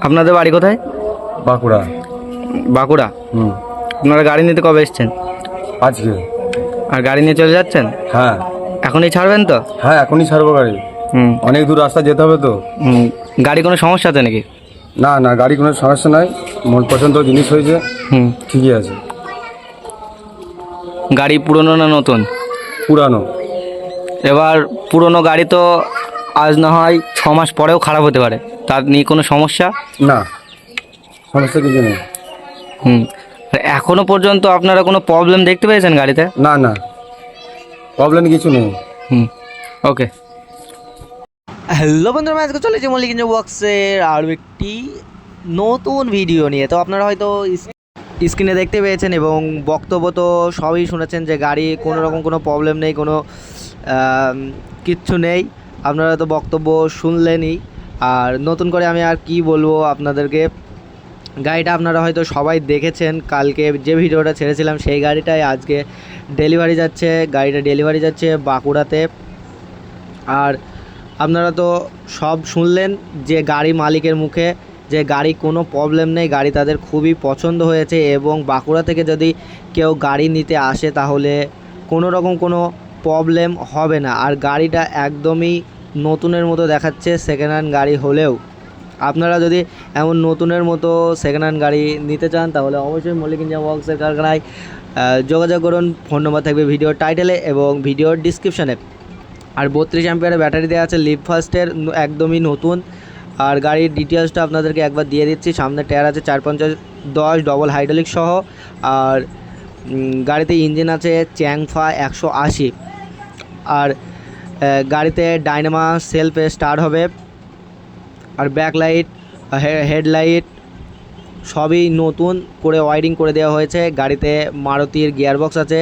আপনাদের বাড়ি কোথায়? বাঁকুড়া। বাঁকুড়া? হুম। আপনারা গাড়ি নিতে কবে এসছেন? আজকে। আর গাড়ি নিয়ে চলে যাচ্ছেন? হ্যাঁ। এখনই ছাড়বেন তো? হ্যাঁ এখনই ছাড়বো গাড়ি। হুম। অনেক দূর রাস্তা যেতে হবে তো। হুম। গাড়ি কোনো সমস্যা আছে নাকি? না না গাড়ি কোনো সমস্যা নাই। মন পছন্দ জিনিস হয়েছে। হুম। ঠিকই আছে। গাড়ি পুরনো না নতুন? পুরানো। এবার পুরনো গাড়ি তো আজ না হয় ছ মাস পরেও খারাপ হতে পারে। তার নিয়ে কোনো সমস্যা? না সমস্যা কিছু নেই। হুম আর এখনও পর্যন্ত আপনারা কোনো প্রবলেম দেখতে পেয়েছেন গাড়িতে? না না প্রবলেম কিছু নেই। হুম ওকে হ্যালো বন্ধুরা আজকে চলেছে মল্লিকঞ্জ বক্সের আরও একটি নতুন ভিডিও নিয়ে। তো আপনারা হয়তো স্ক্রিনে দেখতে পেয়েছেন এবং বক্তব্য তো সবই শুনেছেন যে গাড়ি কোনো রকম কোনো প্রবলেম নেই কোনো কিচ্ছু নেই। আপনারা তো বক্তব্য শুনলেনই। আর নতুন করে আমি আর কি বলব আপনাদেরকে? গাড়িটা আপনারা হয়তো সবাই দেখেছেন। কালকে যে ভিডিওটা ছেড়েছিলাম, সেই গাড়িটাই আজকে ডেলিভারি যাচ্ছে। গাড়িটা ডেলিভারি যাচ্ছে বাঁকুড়াতে। আর আপনারা তো সব শুনলেন যে গাড়ি মালিকের মুখে, যে গাড়ি কোনো প্রবলেম নেই, গাড়ি তাদের খুবই পছন্দ হয়েছে এবং বাঁকুড়া থেকে যদি কেউ গাড়ি নিতে আসে তাহলে কোনো রকম কোনো প্রবলেম হবে না। আর গাড়িটা একদমই নতুনের মতো দেখাচ্ছে সেকেন্ড হ্যান্ড গাড়ি হলেও। আপনারা যদি এমন নতুনের মতো সেকেন্ড হ্যান্ড গাড়ি নিতে চান, তাহলে অবশ্যই মল্লিক ইঞ্জিন ওয়ার্কসের কারখানায় যোগাযোগ করুন। ফোন নম্বর থাকবে ভিডিওর টাইটেলে এবং ভিডিওর ডিসক্রিপশানে আর বত্রিশ অ্যাম্পিয়ারের ব্যাটারি দেওয়া আছে লিপ ফার্স্টের একদমই নতুন। আর গাড়ির ডিটেলসটা আপনাদেরকে একবার দিয়ে দিচ্ছি। সামনে টায়ার আছে চার পঞ্চাশ, দশ ডবল হাইড্রোলিক সহ। আর গাড়িতে ইঞ্জিন আছে চ্যাংফা একশো আশি। আর গাড়িতে ডাইনামা সেলফে স্টার্ট হবে। আর ব্যাকলাইট হেডলাইট সবই নতুন করে ওয়ারিং করে দেওয়া হয়েছে। গাড়িতে মারুতির গিয়ারবক্স আছে,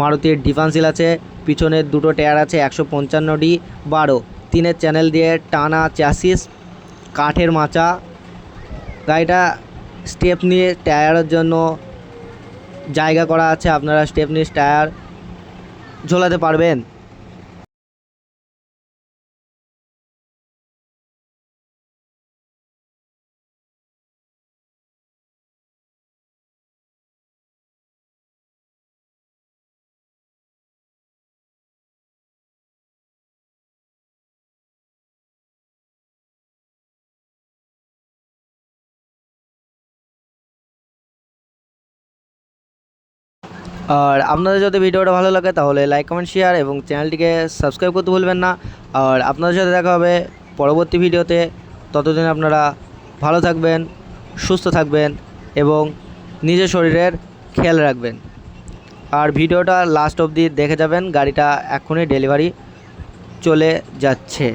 মারুতির ডিফান্সিল আছে পিছনের দুটো টায়ার আছে, একশো পঞ্চান্ন ডি বারো। তিনের চ্যানেল দিয়ে টানা চ্যাসিস, কাঠের মাচা। গাড়িটা স্টেপ নিয়ে টায়ারের জন্য জায়গা করা আছে আপনারা স্টেপনিস টায়ার ঝোলাতে পারবেন। আর আপনাদের যদি ভিডিওটা ভালো লাগে তাহলে লাইক কমেন্ট শেয়ার এবং চ্যানেলটিকে সাবস্ক্রাইব করতে ভুলবেন না। আর আপনাদের সাথে দেখা হবে পরবর্তী ভিডিওতে। ততদিন আপনারা ভালো থাকবেন, সুস্থ থাকবেন এবং নিজের শরীরের খেয়াল রাখবেন। আর ভিডিওটা লাস্ট অবধি দেখে যাবেন। গাড়িটা এক্ষুনি ডেলিভারি চলে যাচ্ছে।